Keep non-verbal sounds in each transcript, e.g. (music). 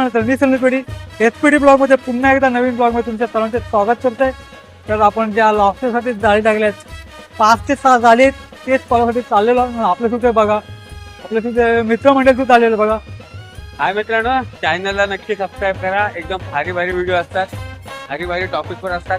म्हणतात मी संदीप पिढी S P D ब्लॉगमध्ये पुन्हा एकदा नवीन ब्लॉगमध्ये तुमच्या सर्वांचे स्वागत करतोय. तर आपण ज्या लॉकडाऊनसाठी जाळी टाकल्या आहेत पाच ते सहा झाले तेच पावसाठी चाललेलो आपल्या सुद्धा बघा. आपल्या सुद्धा मित्रमंडळ सुद्धा आलेलं बघा. हाय मित्रांनो चॅनलला नक्की सबस्क्राईब करा. एकदम भारी भारी व्हिडिओ असतात. भारी भारी टॉपिकवर असतात.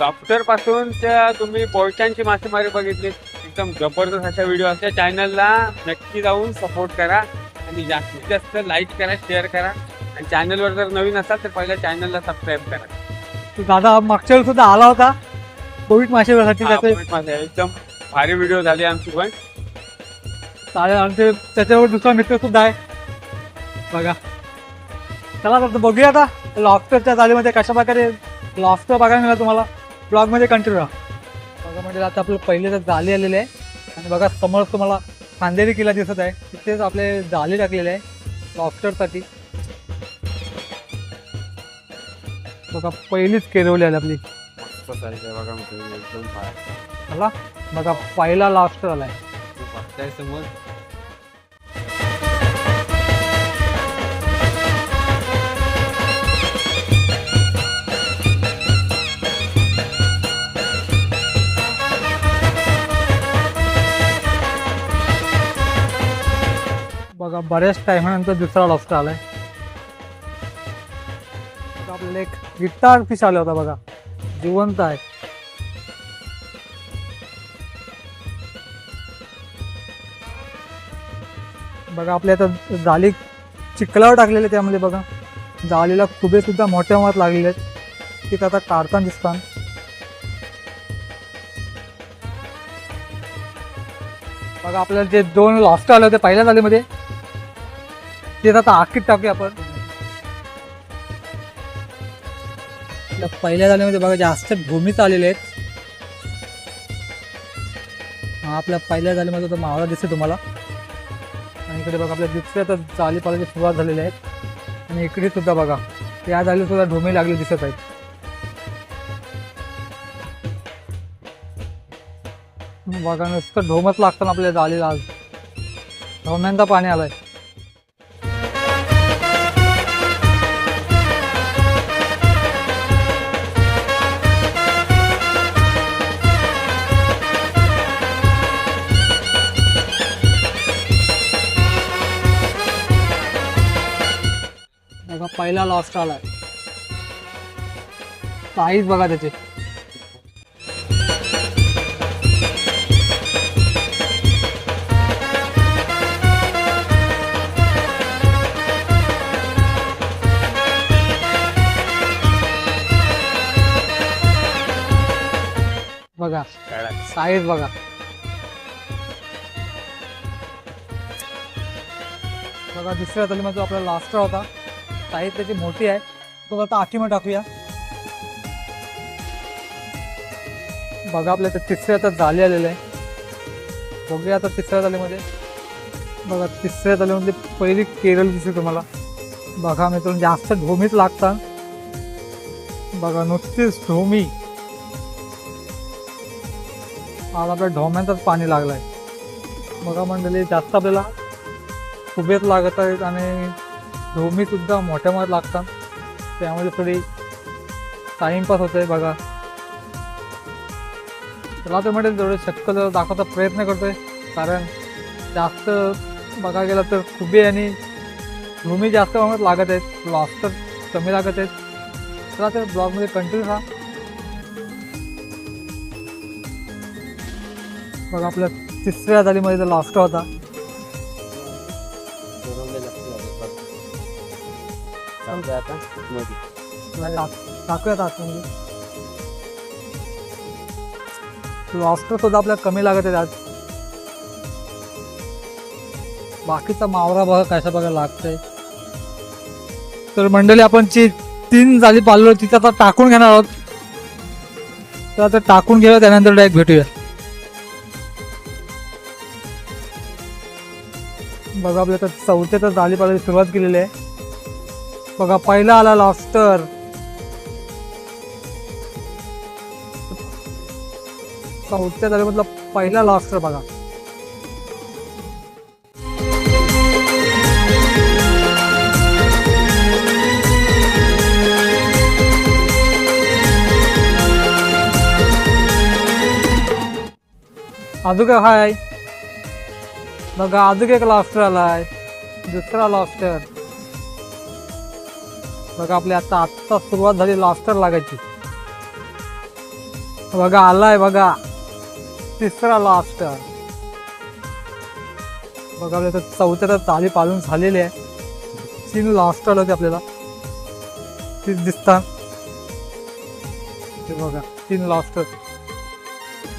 डॉक्टरपासून पासून त्या तुम्ही बोलच्यांची मासेमारी बघितली. एकदम जबरदस्त अशा व्हिडिओ असतात. चॅनलला नक्की जाऊन सपोर्ट करा. आणि जास्तीत जास्त लाईक करा शेअर करा. आणि चॅनलवर जर नवीन असाल तर पहिल्या चॅनलला सबस्क्राईब करा. तो दादा मागच्या वेळी सुद्धा आला होता. कोविड माशासाठी हा, त्याचे. एकदम भारी व्हिडिओ झाली आमची पण. चालेल आणि ते त्याच्यावर दुसरा मित्र सुद्धा आहे. बघा. चला आता बघूया आता. लॉफ्टरच्या जाळीमध्ये कशा प्रकारे लॉफ्टर बघायला मिळालं तुम्हाला? ब्लॉगमध्ये कंटिन्यू राहा. बघा म्हणजे आता आपलं पहिले तर जाळी आलेले आहे. आणि बघा समोर तुम्हाला खांदेरी किल्ला दिसत आहे. तिथेच आपले जाळी टाकलेले आहे. लॉफ्टरसाठी बघा पहिलीच केरवली आली आपली. मस्त बघा मित्रांनो, एकदम भारी. चला बघा पहिला लॉफ्टर आलाय समोर बघा बऱ्याच टायमानंतर दुसरा लॉबस्टर आलाय. आपल्याला एक गिटार फिश आला होता बघा. जिवंत आहे. बघा आपल्या आता जाळी चिखलावर टाकलेले त्यामध्ये बघा. जाळीला खुबे सुद्धा मोठ्या मोठ्यात लागलेले आहेत. ते आता काढताना दिसतात. बघा आपल्याला जे दोन लॉस्ट आले होते पहिल्या जाळीमध्ये ते आता आखीत टाकूया आपण. तर पहिल्या जाळीमध्ये बघा जास्त भूमीच आलेले आहेत. आपल्या पहिल्या जाळीमध्ये तो मावळा दिसतो तुम्हाला. आणि इकडे बघा आपल्या दुसऱ्या तर जाळी पालाची सुरुवात झालेली आहेत आणि इकडे सुद्धा बघा या जाळीला सुद्धा ढोमे लागले दिसत आहेत. बघा नुसतं ढोमच लागतं ना आपल्या जाळीला आज. ढोम्यांचा पाणी आलाय. पहिला लॉस्ट आलाय. साईज बघा त्याचे. बघा. साईज बघा. बघा दुसऱ्या तली जो आपला लास्टर होता. साईज त्याची मोठी आहे. तो आता आठीमध्ये टाकूया. बघा आपल्या तर तिसऱ्या आता जाले आलेलं आहे. बघूया आता तिसऱ्या जालेमध्ये बघा तिसऱ्या जालेमध्ये पहिली केरळ दिसते तुम्हाला. बघा मित्रांनो जास्त धोमीच लागतात बघा नुसतीच धोमी आज आपल्या ढोम्यांचाच पाणी लागलाय. बघा मंडळी जास्त आपल्याला उभेच लागत आहेत आणि सुद्धा मोठ्या मोठ्या लागतात. त्यामध्ये थोडी टाइमपास होतोय बघा. चला तर म्हणजे जेवढं शक्य दाखवायचा प्रयत्न करतोय. कारण जास्त बघा गेला तर खुबे आणि ढोमी जास्त प्रमाणात लागत आहेत. लॉस तर कमी लागत आहेत. चला तर ब्लॉगमध्ये कंटिन्यू राहा बघा आपल्या तिसऱ्या जालीमध्ये तर लास्ट होता. चालतंय आता. मध्ये. टाक- टाकूयात आतमध्ये लॉस्टर सुद्धा आपल्याला कमी लागत आहे आज. बाकीचा मावरा बघा कशा बघा लागतंय. तर मंडळी आपण जी तीन जाली पाळलो तिथं आता टाकून घेणार आहोत. तर आता टाकून घेऊया त्यानंतर डायरेक्ट भेटूया. बघा आपल्या तर चौथ्या तर जाली पाळायची सुरुवात केलेली आहे. बघा पहिला आला लॉबस्टर उत्तर तालुक्यातला पहिला लॉबस्टर बघा. अजून काय हाय. बघा अजून एक लॉबस्टर आलाय. दुसरा लॉबस्टर बघा आपली आता आत्ता सुरुवात झाली लॉस्टर लागायची. बघा आलाय बघा. तिसरा लॉस्टर बघा आपल्या चौथ्या तर ताली पाळून झालेली आहे. तीन लॉस्टर होते आपल्याला. तीच दिसतात ते बघा तीन लॉस्टर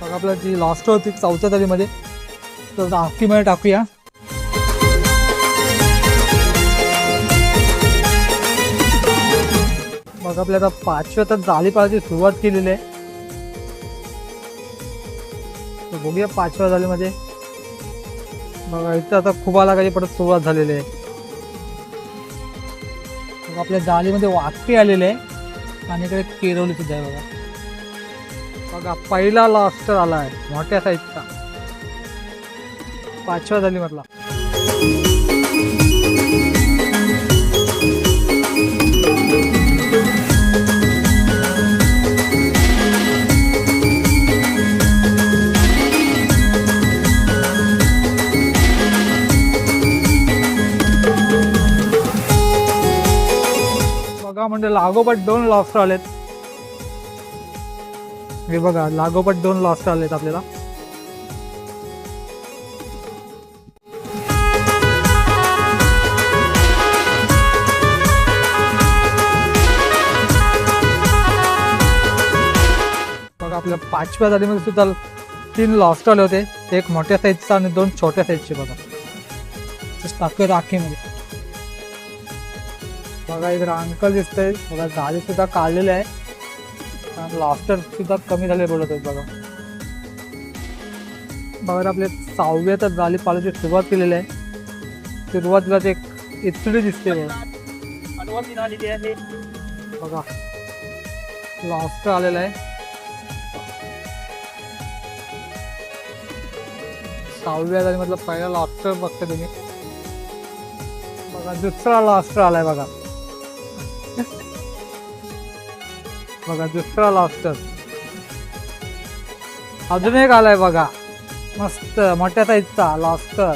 बघा आपल्या जी लॉस्टर होती चौथ्या तालीमध्ये तर आखीमध्ये टाकूया. मग आपल्या आता पाचव्या तर जाळी पाहिजे सुरुवात केलेली आहे. बघूया पाचव्या मध्ये बघा इथं आता खूप लागायची परत सुरुवात झालेली आहे. आपल्या जाळीमध्ये वाकटी आलेले आहे. आणि इकडे केरवली सुद्धा आहे बघा. बघा पहिला लॉस्टर आला आहे. मोठ्या साईजचा पाचव्या झाली म्हटला म्हणजे लागोपाठ दोन लॉस्टर आलेत हे बघा लागोपाठ दोन लॉस्ट आलेत आपल्याला. बघा आपल्या पाचव्या जालीमध्ये सुद्धा तीन लॉस्ट आले होते. एक मोठ्या साईजचा आणि दोन छोट्या साईजचे बघा. टाकूया राखीमध्ये बघा इकडे अंकल दिसतंय. बघा गाडी सुद्धा काढलेलं आहे. लॉस्टर सुद्धा कमी झाले बोलत आहेत बघा बघा आपले सहाव्या तर गाली पाळायची सुरुवात केलेली आहे. सुरुवातीला ते इचडी दिसते बघा. लॉस्टर आलेला आहे. सहाव्या झाली मधला पहिला लॉस्टर बघता तुम्ही. बघा दुसरा लॉस्टर आलाय बघा. बघा दुसरा लॉबस्टर अजून एक आलाय बघा. मस्त मोठ्या साईजचा लॉबस्टर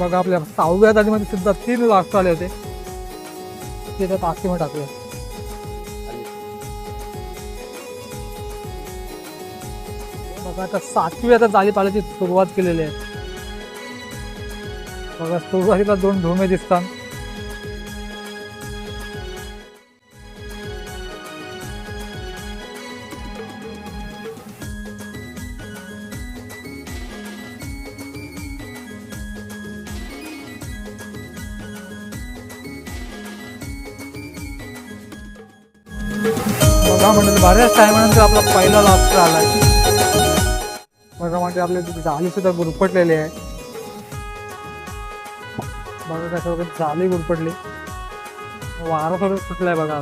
बघा आपल्या सहाव्या जाळीमध्ये सुद्धा तीन लॉबस्टर आले होते. तिथे त्या टाकले. बघा आता सातवी आता जाळी पाळायची सुरुवात केलेली आहे. बघा सुरुवातीला दोन धुमे दिसतात. बघा म्हणजे बऱ्याच टायमानंतर आपला पहिला लॉस्टर आलाय. बघा म्हणजे आपले जाळी सुद्धा गुरफटलेली आहे. बघा कसं वगैरे जाळी गुरफटली. वारा थोडं फुटलाय बघा.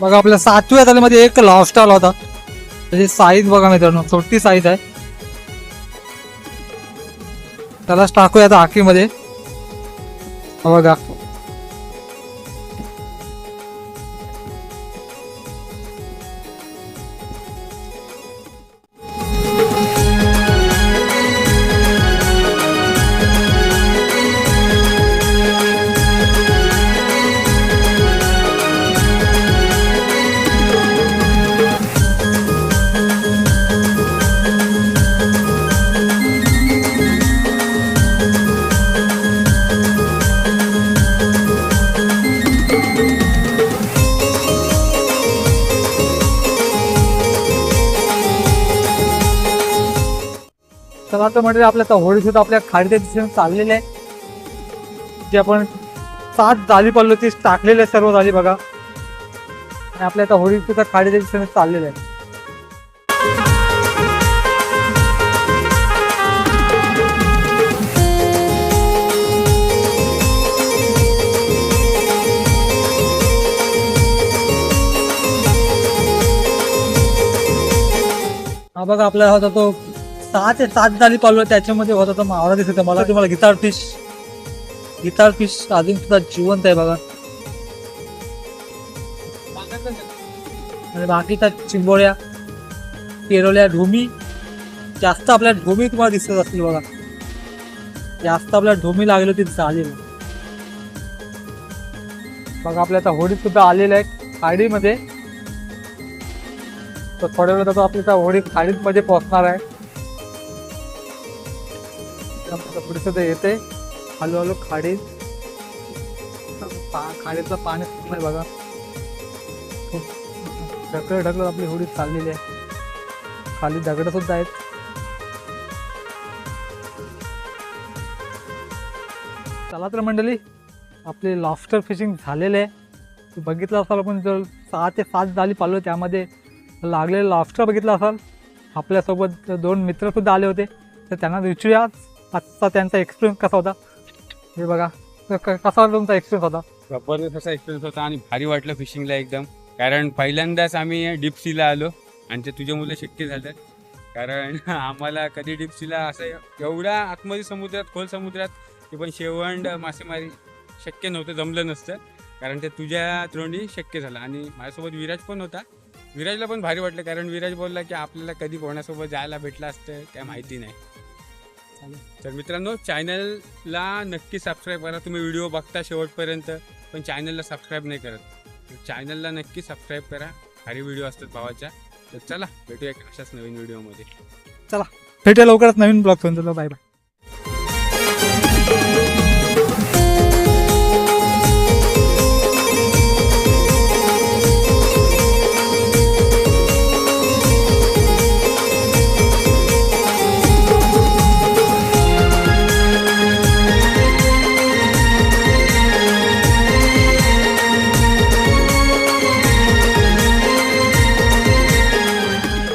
बघा आपल्या सातव्या तालीमध्ये एक लॉस्ट आला होता. त्याची साईज बघा मित्रांनो छोटी साईज आहे. त्यालाच टाकूया आता आखीमध्ये बघा चला आता म्हणजे आपल्या आता सुद्धा आपल्या खाडीच्या दिशेने चाललेले आहे. जे आपण सात जाली पडलो ती टाकलेले सर्व जाली बघा. आणि आपल्या आता होळी सुद्धा खाडीच्या दिशेने चाललेले आहे हा बघा आपल्याला होता तो सहा ते सात झाली पालव त्याच्यामध्ये होता तर मावळा दिसत मला तुम्हाला गिटार फिश गिटार फिश अजून सुद्धा जिवंत आहे बघा. आणि बाकीच्या चिंबोळ्या पेरवल्या ढोमी जास्त आपल्या ढोमी तुम्हाला दिसत असतील बघा. जास्त आपल्या ढोमी लागले होती चालेल बघा. आपल्या आता होडीत सुद्धा आलेलं आहे खाडीमध्ये. तर थोड्या वेळात आता आपली आता होडी खाडीमध्ये पोहोचणार आहे. पुढे येते हळूहळू खाडीत पा- खाडीचं पाणी सुटलंय बघा. ढकल ढकलत आपली होडी चाललेली आहे. खाली दगड सुद्धा आहेत. चला तर मंडळी आपले लॉफ्टर फिशिंग झालेले आहे. बघितलं असाल आपण जर सहा ते सात जाली पालो त्यामध्ये लागलेलं लॉफ्टर बघितलं असाल. आपल्यासोबत दोन मित्रसुद्धा आले होते. तर त्यांना विचारूया आजचा त्यांचा एक्सपिरियन्स कसा होता? हे बघा. क- कसा होता तुमचा एक्सपिरियन्स होता? जबरदस्त असा एक्सपिरियन्स होता आणि भारी वाटलं फिशिंगला एकदम. कारण पहिल्यांदाच आम्ही डिप्सीला आलो आणि ते तुझ्या मुलं शक्य झालं. कारण (laughs) आम्हाला कधी डिप्सीला असं एवढ्या आतमध्ये समुद्रात खोल समुद्रात की पण शेवंड मासेमारी शक्य नव्हतं जमलं नसतं. कारण ते तुझ्या तोंडी शक्य झालं. आणि माझ्यासोबत विराज पण होता. विराजला पण भारी वाटलं. कारण विराज बोलला की आपल्याला कधी कोणासोबत जायला भेटलं असतं काय माहिती नाही. तर मित्रांनो चॅनलला नक्की सबस्क्राईब करा. तुम्ही व्हिडिओ बघता शेवटपर्यंत पण चॅनलला सबस्क्राईब नाही करत. चॅनलला नक्की सबस्क्राईब करा. भारी व्हिडिओ असतात भावाच्या. तर चला भेटूया अशाच नवीन व्हिडिओमध्ये चला भेटूया लवकरच नवीन ब्लॉग बाय बाय